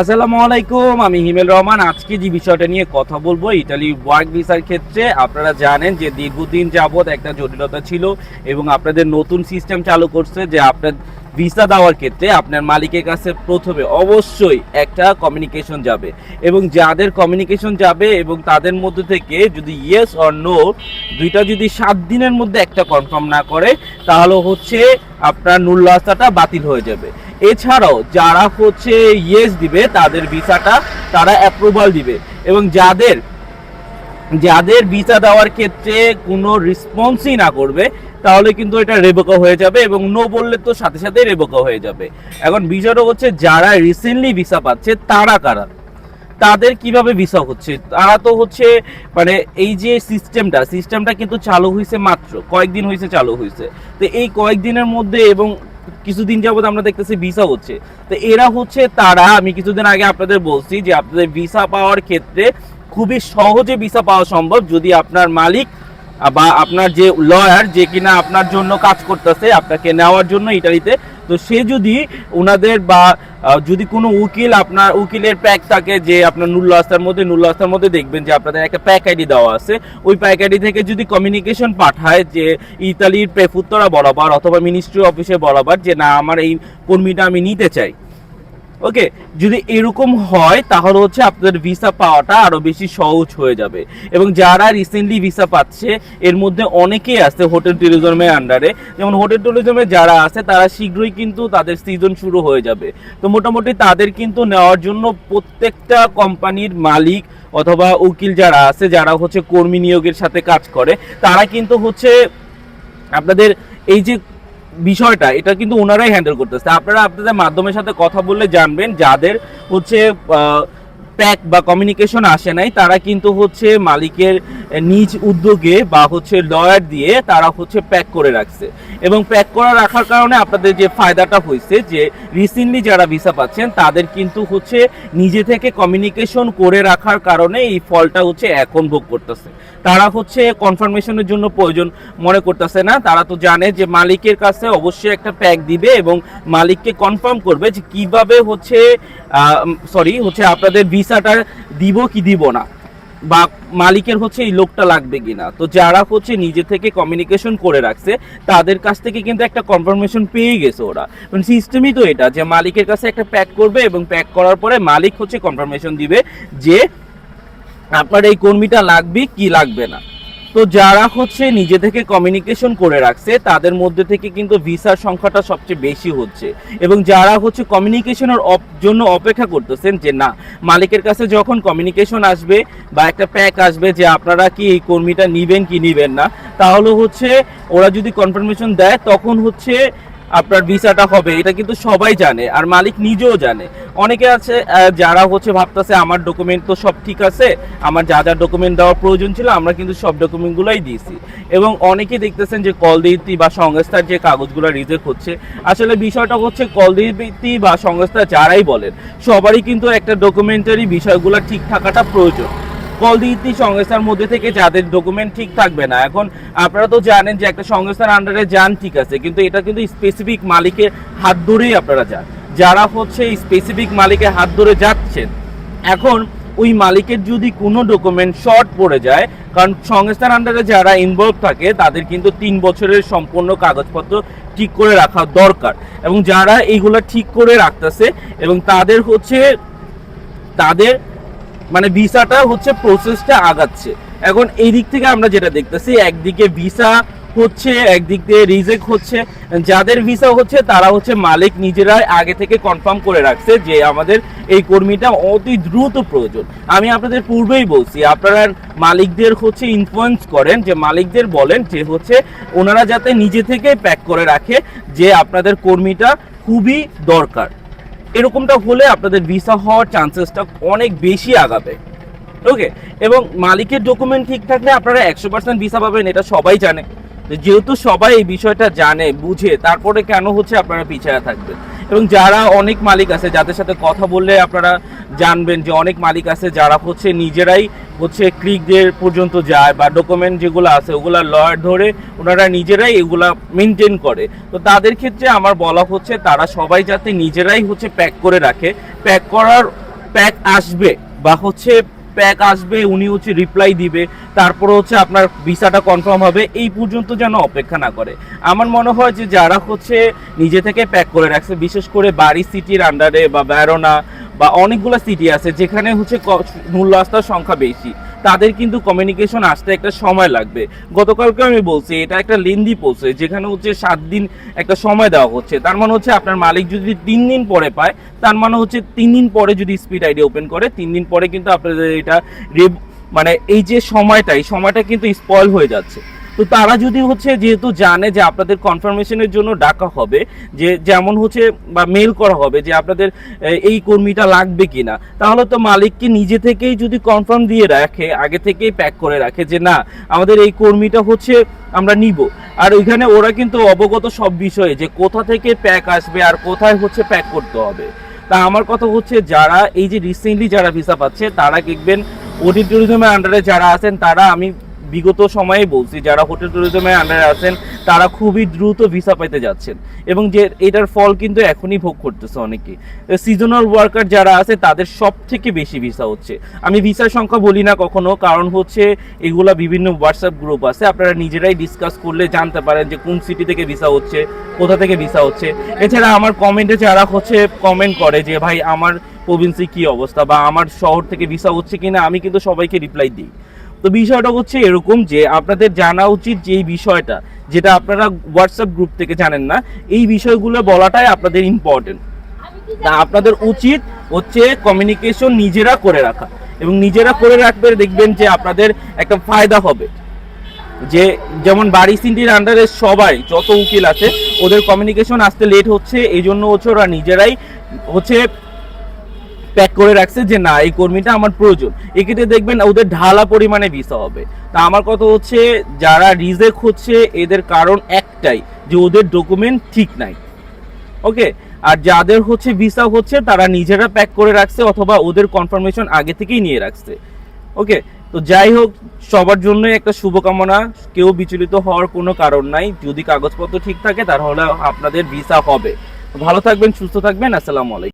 আসসালামু আলাইকুম, আমি হিমেল রহমান। আজকে যে বিষয়টা নিয়ে কথা বলব ইটালি ওয়ার্ক ভিসার ক্ষেত্রে আপনারা জানেন যে দীর্ঘদিন যাবৎ একটা জটিলতা ছিল এবং আপনাদের নতুন সিস্টেম চালু করছে যে আপনার ভিসা দেওয়ার ক্ষেত্রে আপনার মালিকের কাছে প্রথমে অবশ্যই একটা কমিউনিকেশন যাবে এবং যাদের কমিউনিকেশন যাবে এবং তাদের মধ্যে থেকে যদি ইয়েস অর নো দুইটা যদি সাত দিনের মধ্যে একটা কনফার্ম না করে, তাহলে হচ্ছে আপনার নুল্লাসাটা বাতিল হয়ে যাবে। এছাড়াও যারা হচ্ছে ইয়েস দিবে, তাদের ভিসাটা তারা অ্যাপ্রুভাল দিবে। এবং যাদের যাদের ভিসা দেওয়ার ক্ষেত্রে কোনো রেসপন্সই না করবে, তাহলে কিন্তু এটা রেবোকা হয়ে যাবে এবং নো বললে তো সাথে সাথে রেবোকা হয়ে যাবে। এখন বিষয়টা হচ্ছে, যারা রিসেন্টলি ভিসা পাচ্ছে, তারা কারা? তাদের কীভাবে ভিসা হচ্ছে? তারা তো হচ্ছে মানে এই যে সিস্টেমটা সিস্টেমটা কিন্তু চালু হয়েছে মাত্র, কয়েকদিন হয়েছে চালু হয়েছে তো এই কয়েকদিনের মধ্যে এবং কিছুদিন যাবত আমরা দেখতেছি ভিসা হচ্ছে। তো এরা হচ্ছে তারা, আমি কিছুদিন আগে আপনাদের বলছি যে আপনাদের ভিসা পাওয়ার ক্ষেত্রে খুবই সহজে ভিসা পাওয়া সম্ভব যদি আপনার মালিক বা আপনার যে লয়ার যে কিনা আপনার জন্য কাজ করতেছে, আপনাকে নেওয়ার জন্য ইটালিতে, তো সে যদি ওনাদের বা যদি কোনো উকিল আপনার উকিলের প্যাক থাকে যে আপনার নুল্লাস্তার মধ্যে নুল্লাস্তার মধ্যে দেখবেন যে আপনাদের একটা প্যাক আইডি দেওয়া আছে, ওই প্যাক আইডি থেকে যদি কমিউনিকেশন পাঠায় যে ইতালির প্রেফুত্তরা বরাবর অথবা মিনিস্ট্রি অফিসে বরাবর যে, না, আমার এই কর্মীটা আমি নিতে চাই। ওকে, যদি এরকম হয়, তাহলে হচ্ছে আপনাদের ভিসা পাওয়াটা আরও বেশি সহজ হয়ে যাবে। এবং যারা রিসেন্টলি ভিসা পাচ্ছে, এর মধ্যে অনেকেই আছে হোটেল ট্যুরিজমের আন্ডারে যেমন হোটেল ট্যুরিজমে যারা আছে, তারা শীঘ্রই কিন্তু তাদের সিজন শুরু হয়ে যাবে। তো মোটামুটি তাদের কিন্তু নেওয়ার জন্য প্রত্যেকটা কোম্পানির মালিক অথবা উকিল যারা আছে, যারা হচ্ছে কর্মী নিয়োগের সাথে কাজ করে, তারা কিন্তু হচ্ছে আপনাদের এই যে বিষয়টা, এটা কিন্তু ওনারাই হ্যান্ডেল করতেছে। আপনারা আপনাদের মাধ্যমের সাথে কথা বললে জানবেন, যাদের হচ্ছে প্যাক বা কমিউনিকেশন আসে নাই, তারা কিন্তু হচ্ছে মালিকের নিজ উদ্যোগে বা হচ্ছে লয়ার দিয়ে তারা হচ্ছে প্যাক করে রাখছে। এবং প্যাক করা রাখার কারণে আপনাদের যে ফায়দাটা হয়েছে, যে রিসেন্টলি যারা ভিসা পাচ্ছেন, তাদের কিন্তু হচ্ছে নিজে থেকে কমিউনিকেশন করে রাখার কারণে এই ফলটা হচ্ছে এখন ভোগ করতেছে। তারা হচ্ছে কনফার্মেশনের জন্য প্রয়োজন মনে করতেছে না। তারা তো জানে যে মালিকের কাছে অবশ্যই একটা প্যাক দিবে এবং মালিককে কনফার্ম করবে যে কীভাবে হচ্ছে সরি হচ্ছে আপনাদের ভিসাটা দিব কি দিব না বা মালিকের হচ্ছে এই লোকটা লাগবে কিনা। তো যারা হচ্ছে নিজে থেকে কমিউনিকেশন করে রাখছে, তাদের কাছ থেকে কিন্তু একটা কনফার্মেশন পেয়ে গেছে ওরা। সিস্টেমই তো এটা যে মালিকের কাছে একটা প্যাক করবে এবং প্যাক করার পরে মালিক হচ্ছে কনফার্মেশন দিবে যে আপনার এই কর্মীটা লাগবে কি লাগবে না? তো যারা হচ্ছে নিজে থেকে কমিউনিকেশন করে রাখছে, তাদের মধ্যে থেকে কিন্তু ভিসার সংখ্যাটা সবচেয়ে বেশি হচ্ছে। এবং যারা হচ্ছে কমিউনিকেশনের জন্য অপেক্ষা করতেছেন যে না, মালিকের কাছে যখন কমিউনিকেশন আসবে বা একটা প্যাক আসবে যে আপনারা কি এই কর্মীটা নিবেন কি নিবেন না, তাহলে হচ্ছে ওরা যদি কনফার্মেশন দেয়, তখন হচ্ছে আপনার ভিসাটা হবে, এটা কিন্তু সবাই জানে আর মালিক নিজেও জানে। অনেকে আছে যারা হচ্ছে ভাবতেছে আমার ডকুমেন্ট তো সব ঠিক আছে, আমার যা যা ডকুমেন্ট দেওয়ার প্রয়োজন ছিল, আমরা কিন্তু সব ডকুমেন্টগুলোই দিয়েছি। এবং অনেকে দেখতেছেন যে কল দিতি বা সংস্থার যে কাগজগুলো রিজেক্ট হচ্ছে, আসলে বিষয়টা হচ্ছে কল দিতি বা সংস্থা যারাই বলেন, সবারই কিন্তু একটা ডকুমেন্টারি বিষয়গুলো ঠিক থাকাটা প্রয়োজন। কল দিতি সংস্থার মধ্যে থেকে যাদের ডকুমেন্ট ঠিক থাকবে না। এখন আপনারা তো জানেন যে একটা সংস্থার আন্ডারে যান, ঠিক আছে, কিন্তু এটা কিন্তু স্পেসিফিক মালিকের হাত ধরেই আপনারা যান। যারা হচ্ছে স্পেসিফিক মালিকের হাত ধরে যাচ্ছেন, এখন ওই মালিকের যদি কোনো ডকুমেন্ট শর্ট পড়ে যায়, কারণ সংস্থার আন্ডারে যারা ইনভলভ থাকে, তাদের কিন্তু তিন বছরের সম্পূর্ণ কাগজপত্র ঠিক করে রাখা দরকার। এবং যারা এইগুলো ঠিক করে রাখতেছে, এবং তাদের হচ্ছে, তাদের মানে ভিসাটা হচ্ছে প্রসেসটা আগাচ্ছে। এখন এই দিক থেকে আমরা যেটা দেখতেছি, একদিকে ভিসা হচ্ছে, একদিক দিয়ে রিজেক্ট হচ্ছে। যাদের ভিসা হচ্ছে, তারা হচ্ছে মালিক নিজেরাই আগে থেকে কনফার্ম করে রাখছে যে আমাদের এই কর্মীটা অতি দ্রুত প্রয়োজন। আমি আপনাদের পূর্বেই বলছি, আপনারা মালিকদের হচ্ছে ইনফ্লুয়েন্স করেন, যে মালিকদের বলেন যে হচ্ছে ওনারা যাতে নিজে থেকে প্যাক করে রাখে যে আপনাদের কর্মীটা খুবই দরকার। এরকমটা হলে আপনাদের ভিসা হওয়ার চান্সেসটা অনেক বেশি আগাবে। ওকে এবং মালিকের ডকুমেন্ট ঠিক থাকলে আপনারা একশো পার্সেন্ট ভিসা পাবেন, এটা সবাই জানে। যেহেতু সবাই এই বিষয়টা জানে, বুঝে, তারপরে কেন হচ্ছে আপনারা পিছিয়ে থাকবেন? এবং যারা অনেক মালিক আছে, যাদের সাথে কথা বললে আপনারা জানবেন যে অনেক মালিক আছে যারা হচ্ছে নিজেরাই হচ্ছে ক্লিকদের পর্যন্ত যায় বা ডকুমেন্ট যেগুলো আছে, ওগুলা লয়ার ধরে ওনারা নিজেরাই এগুলা মেনটেন করে। তো তাদের ক্ষেত্রে আমার বলা হচ্ছে তারা সবাই যাতে নিজেরাই হচ্ছে প্যাক করে রাখে। প্যাক করার প্যাক আসবে বা হচ্ছে প্যাক আসবে, উনি হচ্ছে রিপ্লাই দিবে। তারপরে হচ্ছে আপনার ভিসাটা কনফার্ম হবে। এই পর্যন্ত যেন অপেক্ষা না করে। আমার মনে হয় যে যারা হচ্ছে নিজে থেকে প্যাক করে রাখছে, বিশেষ করে বাড়ি সিটির আন্ডারে বা ব্যারোনা বা অনেকগুলো সিটি আছে, যেখানে হচ্ছে মূল্য সংখ্যা বেশি। তাদের কিন্তু কমিউনিকেশন আসতে একটা সময় লাগবে। গতকালকে আমি বলছি, এটা একটা লেন্দি পৌঁছে যেখানে হচ্ছে সাত দিন একটা সময় দেওয়া হচ্ছে। তার মানে হচ্ছে আপনার মালিক যদি তিন দিন পরে পায়, তার মানে হচ্ছে তিন দিন পরে যদি স্পিড আইডি ওপেন করে, তিন দিন পরে কিন্তু আপনাদের এটা মানে এই যে সময়টা, এই সময়টা কিন্তু স্পয়েল হয়ে যাচ্ছে। তো তারা যদি হচ্ছে যেহেতু জানে যে আপনাদের কনফার্মেশনের জন্য ডাকা হবে, যে যেমন হচ্ছে বা মেল করা হবে যে আপনাদের এই কর্মীটা লাগবে কিনা, তাহলে তো মালিককে নিজে থেকেই যদি কনফার্ম দিয়ে রাখে, আগে থেকেই প্যাক করে রাখে যে না, আমাদের এই কর্মীটা হচ্ছে আমরা নিব। আর ওইখানে ওরা কিন্তু অবগত সব বিষয়ে যে কোথা থেকে প্যাক আসবে আর কোথায় হচ্ছে প্যাক করতে হবে। তা আমার কথা হচ্ছে যারা, এই যে রিসেন্টলি যারা ভিসা পাচ্ছে, তারা দেখবেন হোটেল ট্যুরিজমের আন্ডারে যারা আছেন, তারা আমি বিগত সময়ে বলছি, যারা হোটেল ট্যুরিজমের আন্ডারে আছেন, তারা খুবই দ্রুত ভিসা পেতে যাচ্ছেন। এবং যে এটার ফল কিন্তু এখনই ভোগ করতেছে অনেকে। সিজনাল ওয়ার্কার যারা আছে, তাদের সব থেকে বেশি ভিসা হচ্ছে। আমি ভিসার সংখ্যা বলি না কখনো, কারণ হচ্ছে এগুলা বিভিন্ন হোয়াটসঅ্যাপ গ্রুপ আছে। আপনারা নিজেরাই ডিসকাস করলে জানতে পারেন যে কোন সিটি থেকে ভিসা হচ্ছে, কোথা থেকে ভিসা হচ্ছে। এছাড়া আমার কমেন্টে যারা হচ্ছে কমেন্ট করে যে, ভাই, আমার প্রভিন্সি কি অবস্থা? বা, আমার শহর থেকে ভিসা হচ্ছে কিনা? আমি কিন্তু সবাইকে রিপ্লাই দিই। তো বিষয়টা হচ্ছে এরকম যে আপনাদের জানা উচিত যে এই বিষয়টা, যেটা আপনারা হোয়াটসঅ্যাপ গ্রুপ থেকে জানেন না, এই বিষয়গুলো বলাটাই আপনাদের ইম্পর্টেন্ট তা আপনাদের উচিত হচ্ছে কমিউনিকেশন নিজেরা করে রাখা এবং নিজেরা করে রাখবে, দেখবেন যে আপনাদের একটা ফায়দা হবে। যে যেমন বাড়ি সিন্ডির আন্ডারে সবাই, যত উকিল আছে, ওদের কমিউনিকেশন আসতে লেট হচ্ছে এই জন্য হচ্ছে ওরা নিজেরাই হচ্ছে প্যাক করে রাখছে যে না, এই কর্মীটা আমার প্রয়োজন। এক্ষেত্রে দেখবেন ওদের ঢালা পরিমাণে ভিসা হবে। তা আমার কথা হচ্ছে, যারা রিজেক্ট হচ্ছে এদের কারণ একটাই, যে ওদের ডকুমেন্ট ঠিক নাই। ওকে? আর যাদের হচ্ছে ভিসা হচ্ছে, তারা নিজেরা প্যাক করে রাখছে অথবা ওদের কনফার্মেশন আগে থেকেই নিয়ে রাখছে। ওকে? তো যাই হোক, সবার জন্য একটা শুভকামনা। কেউ বিচলিত হওয়ার কোনো কারণ নাই। যদি কাগজপত্র ঠিক থাকে, তাহলে আপনাদের ভিসা হবে। ভালো থাকবেন, সুস্থ থাকবেন। আসসালামু আলাইকুম।